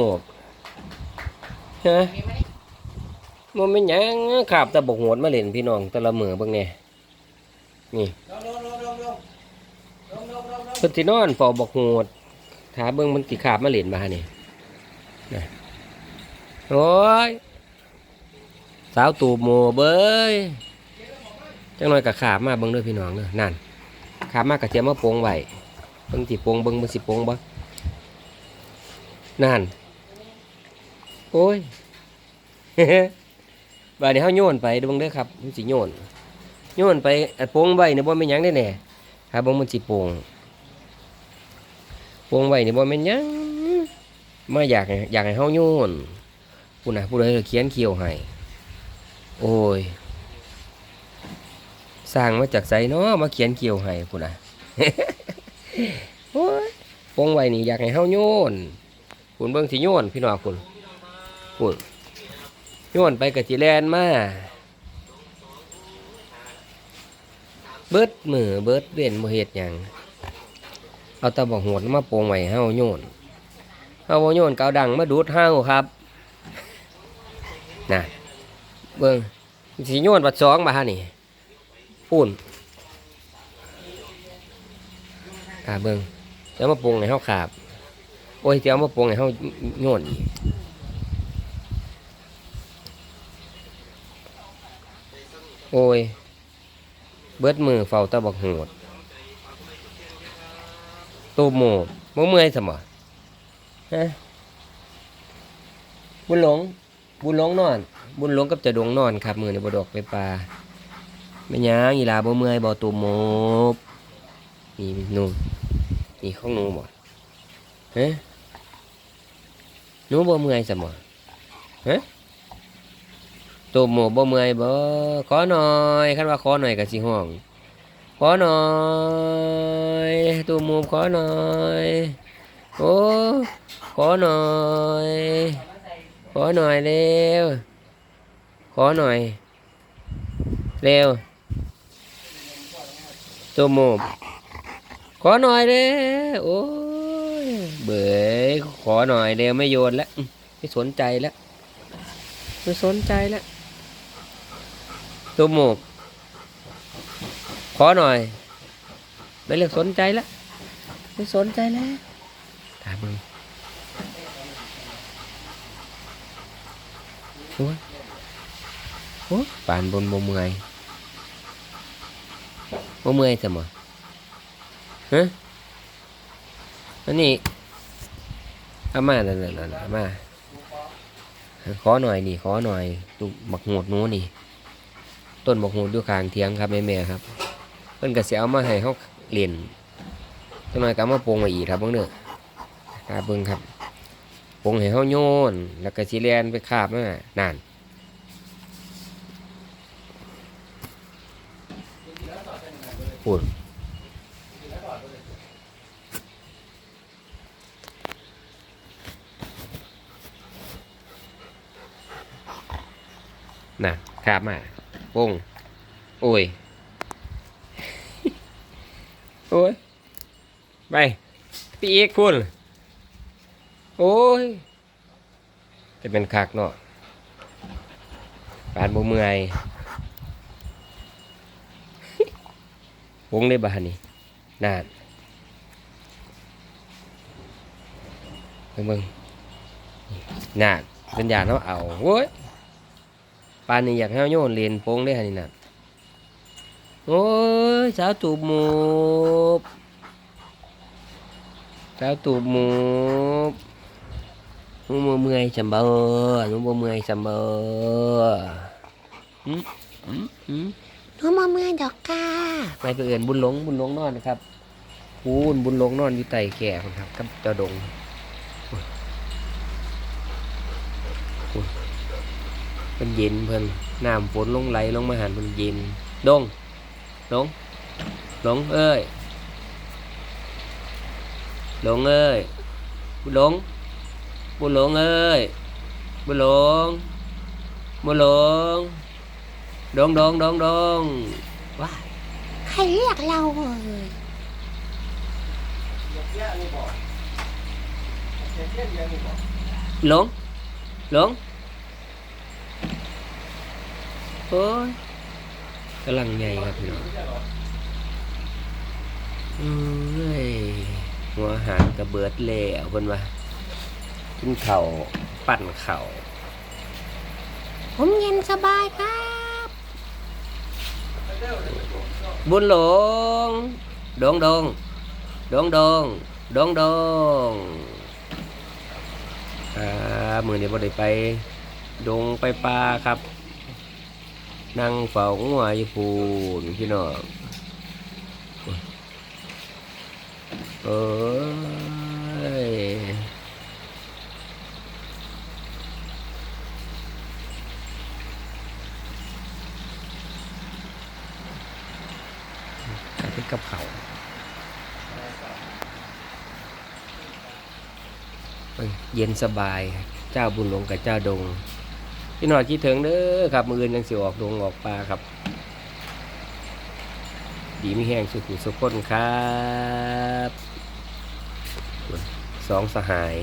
โอบฮะมันไม่ยังขาบแต่บกโหดมาเล่นพี่น้องแต่ละมือเบิ่งแน่นี่เพิ่นสินอนฝ้าบกโหดถาเบิ่งมันสิขาบมาเล่นบ่ฮะนี่นะโอ้ยสาวตูบโมเบ้ยจังหน่อยก็ขาบมาเบิ่งเด้อพี่น้องเด้อนั่นขาบมากระเทียมมาโปงไว้เบิ่งสิโปงเบิ่งมันสิโปงบ่นั่น โอ้ยบาดนี้เฮาโยนไปดูบิ่งเด้อครับมันสิโยนโยนไปอัดโปงไว้เนี่ยบ่แม่นยังได้แน่ครับบ่มันสิโปงโปงไว้เนี่ยบ่แม่นยังมาอยากอยากให้เฮาโยนผู้น่ะผู้ใดเขียนเขียวให้โอ้ยสร้างมาจากไสเนาะมาเขียนเขียวให้ผู้น่ะโอ้ยโปงไว้นี่อยากให้เฮาโยนคุณเบิ่งสิโยนพี่น้องคุณ คุณโยนไปกับจีแลนมาเบิดมือเบิดเว้นบ่เฮ็ดหยังเอาตะบอกโหดมาโปงไว้ให้เฮาโยนเฮาโยนเกาดังมาดูดเฮาครับน่ะเบิ่งสิโยนบัดสองมาฮะนี่ปุ่นอ่าเบิ่งแล้วมาโปงให้เฮาขาบ โอ้ยเจ้ามาปรุงให้เฮาโยนอีก โอ้ย เบิดมือเฝ้าตะบักโหดตูบหมูบ่เมื่อยซะบ่ฮะบุญหลง บุญหลงนอน บุญหลงกับจะดงนอนครับ มือในบ่ดอกไปปลาแม่นหยังอีลาบ่เมื่อยบ่ตูบหมูนี่หนูนี่ของหนูบ่ฮะหนูบ่เมื่อยสมอฮะ ตัวหมูบ่เมื่อยบ่ขอหน่อยคันว่าขอหน่อยก็สิห้อง ขอหน่อยตัวหมูขอหน่อยโอ้ขอหน่อยขอหน่อยเร็วขอหน่อยเร็วตัวหมูขอหน่อยเด้อโอ้ยเบื่อขอหน่อยเดียวไม่โยนแล้วไม่สนใจแล้วไม่สนใจแล้ว ตัวหมกขอหน่อย ไม่เลือกสนใจแล้วไม่สนใจแล้วตามึงโอ้ยโอ้ยปานบนบ่เมื่อยบ่เมื่อยสมอฮะอันนี้เอามานั่นนั่นนั่นเอามาขอหน่อยนี่ขอหน่อยตุบักโหดนู้นี่ ต้นบกโหดอยู่ข้างเทียงครับแม่แม่ๆครับเพิ่นก็สิเอามาให้เขาเล่นจังหน่อยก็เอามาปรุงมาอีกครับเบิ่งเด้อครับเบิ่งครับปรุงให้เขาโยน แล้วก็สิแลนไปคาบมานั่นพูดน่ะครับมา ปงโอ้ย โอ้ย ไปปีเอกคุณโอ้ย จะเป็นคักเนาะปานบ่เมื่อยปงได้บานนี่น่านเบิ่งเบิ่งน่านเป็นยานเขาเอาโว้ย ปานนี้อยากให้เอาโยนเลนโป้งได้ฮะนี่นะโอ้ยสาวตูบหมูบสาวตูบหมูบหนูบ่เมื่อยจำเบอหนูบ่เมื่อยจำเบออืมอืมอืมหนูมาเมื่อยดอกกาไปไปเอื่นบุญหลงบุญหลงนอนนะครับปูนบุญหลงนอนอยู่ใต้แก่พุ่นครับกับเจ้าดง โอ้ยโอ้ยเพิ่นเย็นเพิ่นน้ำฝนลงไหลลงมาหันเพิ่นเย็นดงหลงหลงเอ้ยหลงเอ้ยบุญหลงบุญหลงเอ้ยบุญหลงบุญหลงดงดงดงดงว้าใครเรียกเราเอ่ยเหลงหลง โอ้ยกำลังใหญ่ครับพี่น้องอืมเอ้ยหัวอาหารกระเบิดแล้วเพิ่นว่ากินเข่าวปั่นเข่าวผมเย็นสบายครับ บุญหลงดงดงดงดงดงดงอ่ามือนี้บ่ได้ไป ดงไปปลาครับ นั่งเฝ้างัวอยู่พูนพี่น้องเอ้ยกลับไปกับเขาเยเย็นสบาย เจ้าบุญหลงกับเจ้าดง พี่หนอยคิดถึงเด้อครับ มืออื่นยังสิออกดงออกปลาครับ ดีไม่แห้งสุขุสุขคนครับ สองสหาย